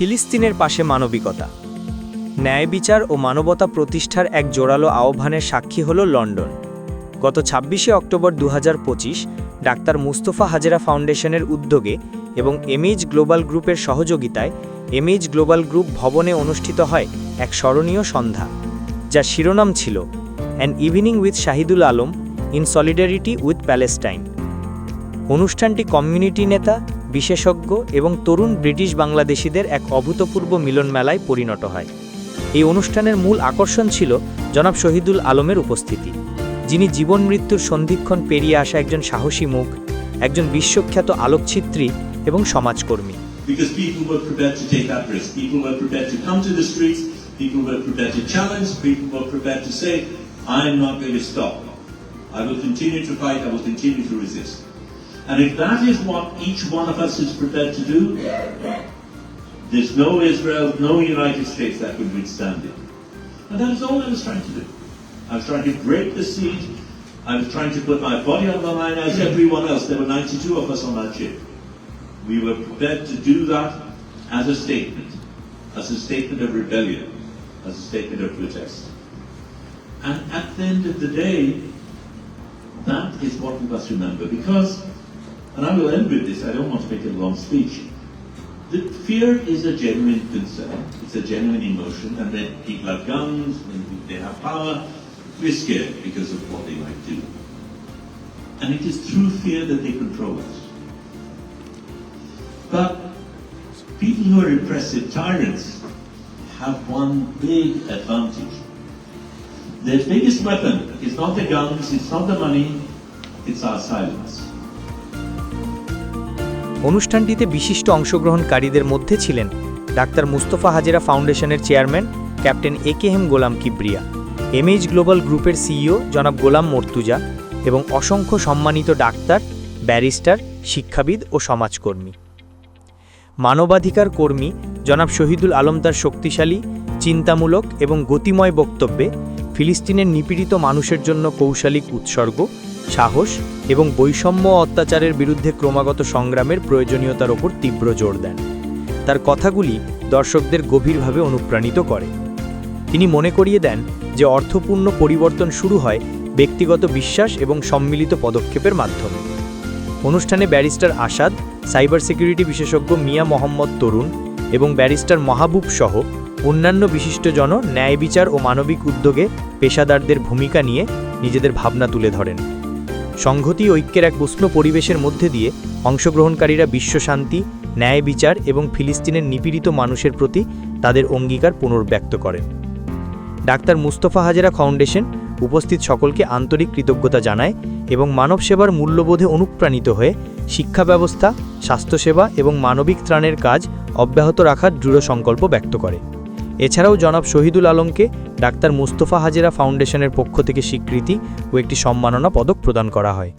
ফিলিস্তিনের পাশে মানবিকতা। ন্যায় বিচার ও মানবতা প্রতিষ্ঠার এক জোরালো আহ্বানের সাক্ষী হল লন্ডন। গত ছাব্বিশে অক্টোবর দু হাজার পঁচিশ ডাক্তার মুস্তফা হাজেরা ফাউন্ডেশনের উদ্যোগে এবং এমএইচ গ্লোবাল গ্রুপের সহযোগিতায় এমএইচ গ্লোবাল গ্রুপ ভবনে অনুষ্ঠিত হয় এক স্মরণীয় সন্ধ্যা, যার শিরোনাম ছিল an evening with Shahidul Alam in solidarity with Palestine অনুষ্ঠানটি কমিউনিটি নেতা বিশেষজ্ঞ এবং তরুণ ব্রিটিশ বাংলাদেশিদের এক অভূতপূর্ব মিলনমেলায় পরিণত হয়। এই অনুষ্ঠানের মূল আকর্ষণ ছিল জনাব শহীদুল আলমের উপস্থিতি, যিনি জীবন মৃত্যুর সন্ধিক্ষণ পেরিয়ে আসা একজন সাহসী মুখ, একজন বিশ্বখ্যাত আলোকচিত্রী এবং সমাজকর্মী। And if that is what each one of us is prepared to do, there's no Israel, no United States that could withstand it. And that is all I was trying to do. I was trying to break the siege. I was trying to put my body on the line as everyone else. There were 92 of us on that ship. We were prepared to do that as a statement, as a statement of rebellion, as a statement of protest. And at the end of the day, that is what we must remember because, and I will end with this, I don't want to make a long speech. The fear is a genuine concern, it's a genuine emotion, and when people have guns, when they have power, we're scared because of what they might do. And it is through fear that they control us. But people who are repressive tyrants have one big advantage. Their biggest weapon is not the guns, it's not the money, it's our silence. অনুষ্ঠানটিতে বিশিষ্ট অংশগ্রহণকারীদের মধ্যে ছিলেন doctor Mustafa Hajera ফাউন্ডেশনের chairman captain A K M Golam Kibria, MH global গ্রুপের CEO জনাব গোলাম মর্তুজা এবং অসংখ্য সম্মানিত ডাক্তার, ব্যারিস্টার, শিক্ষাবিদ ও সমাজকর্মী। মানবাধিকার কর্মী জনাব শহীদুল আলম তার শক্তিশালী, চিন্তামূলক এবং গতিময় বক্তব্যে ফিলিস্তিনের নিপীড়িত মানুষের জন্য কৌশলিক উৎসর্গ সাহস এবং বৈষম্য অত্যাচারের বিরুদ্ধে ক্রমাগত সংগ্রামের প্রয়োজনীয়তার ওপর তীব্র জোর দেন। তার কথাগুলি দর্শকদের গভীরভাবে অনুপ্রাণিত করে। তিনি মনে করিয়ে দেন যে অর্থপূর্ণ পরিবর্তন শুরু হয় ব্যক্তিগত বিশ্বাস এবং সম্মিলিত পদক্ষেপের মাধ্যমে। অনুষ্ঠানে ব্যারিস্টার আসাদ, সাইবার সিকিউরিটি বিশেষজ্ঞ মিয়া মোহাম্মদ তরুণ এবং ব্যারিস্টার মাহবুব সহ অন্যান্য বিশিষ্টজন ন্যায় বিচার ও মানবিক উদ্যোগে পেশাদারদের ভূমিকা নিয়ে নিজেদের ভাবনা তুলে ধরেন। সংহতি ঐক্যের এক উষ্ণ পরিবেশের মধ্যে দিয়ে অংশগ্রহণকারীরা বিশ্বশান্তি ন্যায় বিচার এবং ফিলিস্তিনের নিপীড়িত মানুষের প্রতি তাদের অঙ্গীকার পুনর্ব্যক্ত করেন। ডাক্তার মুস্তফা হাজেরা ফাউন্ডেশন উপস্থিত সকলকে আন্তরিক কৃতজ্ঞতা জানায় এবং মানব সেবার মূল্যবোধে অনুপ্রাণিত হয়ে শিক্ষা ব্যবস্থা স্বাস্থ্যসেবা এবং মানবিক ত্রাণের কাজ অব্যাহত রাখার দৃঢ় সংকল্প ব্যক্ত করে। এছাড়াও জনাব শহীদুল আলমকে ডাক্তার মুস্তফা হাজেরা ফাউন্ডেশনের পক্ষ থেকে স্বীকৃতি ও একটি সম্মাননা পদক প্রদান করা হয়।